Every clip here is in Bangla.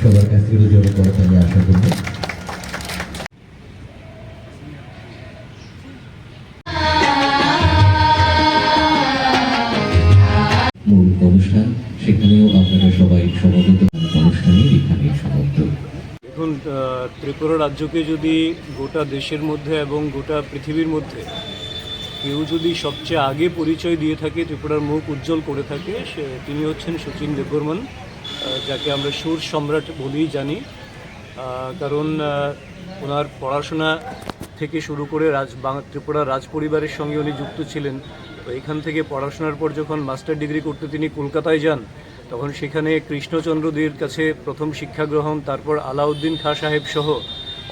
সবার কাছ থেকে করতালি আশা করব। ত্রিপুরা রাজ্যকে যদি গোটা দেশের মধ্যে এবং গোটা পৃথিবীর মধ্যে কেউ যদি সবচেয়ে আগে পরিচয় দিয়ে থাকে, ত্রিপুরার মুখ উজ্জ্বল করে থাকে, সে তিনি হচ্ছেন শচীন দেববর্মন যাকে আমরা সুর সম্রাট বলেই জানি। কারণ ওনার পড়াশোনা থেকে শুরু করে রাজ, বাং- ত্রিপুরা রাজ পরিবারের সঙ্গে উনি যুক্ত ছিলেন। তো এখান থেকে পড়াশোনার পর যখন মাস্টার ডিগ্রি করতে তিনি কলকাতায় যান, তখন সেখানে কৃষ্ণচন্দ্রদের কাছে প্রথম শিক্ষা গ্রহণ, তারপর আলাউদ্দিন খাঁ সাহেব সহ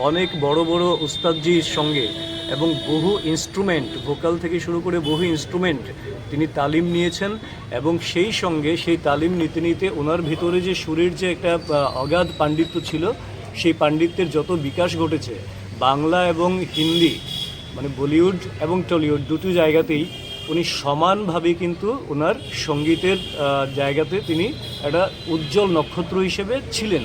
অনেক বড় বড় উস্তাদজির সঙ্গে এবং বহু ইনস্ট্রুমেন্ট ভোকাল থেকে শুরু করে বহু ইনস্ট্রুমেন্ট তিনি তালিম নিয়েছেন এবং সেই সঙ্গে সেই তালিম নিতে নিতে ওনার ভিতরে যে সুরের যে একটা অগাধ পাণ্ডিত্য ছিল, সেই পাণ্ডিত্যের যত বিকাশ ঘটেছে, বাংলা এবং হিন্দি মানে বলিউড এবং টলিউড দুটো জায়গাতেই উনি সমানভাবে কিন্তু ওনার সঙ্গীতের জায়গাতে তিনি একটা উজ্জ্বল নক্ষত্র হিসেবে ছিলেন।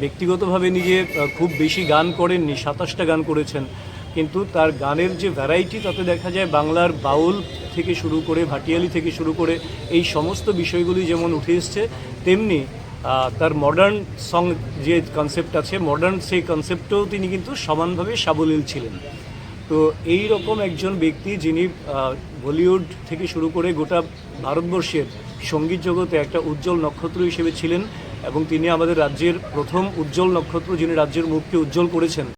ব্যক্তিগতভাবে নিজে খুব বেশি গান করেননি, সাতাশটা গান করেছেন। কিন্তু তার গানের যে ভ্যারাইটি তাতে দেখা যায় বাংলার বাউল থেকে শুরু করে, ভাটিয়ালি থেকে শুরু করে, এই সমস্ত বিষয়গুলি যেমন উঠে এসছে, তেমনি তার মডার্ন সং যে কনসেপ্ট আছে মডার্ন সেই কনসেপ্টেও তিনি কিন্তু সমানভাবে সাবলীল ছিলেন। তো এই রকম একজন ব্যক্তি যিনি বলিউড থেকে শুরু করে গোটা ভারতবর্ষের সংগীত জগতে একটা উজ্জ্বল নক্ষত্র হিসেবে ছিলেন এবং তিনি আমাদের রাজ্যের প্রথম উজ্জ্বল নক্ষত্র যিনি রাজ্যের মুখকে উজ্জ্বল করেছেন।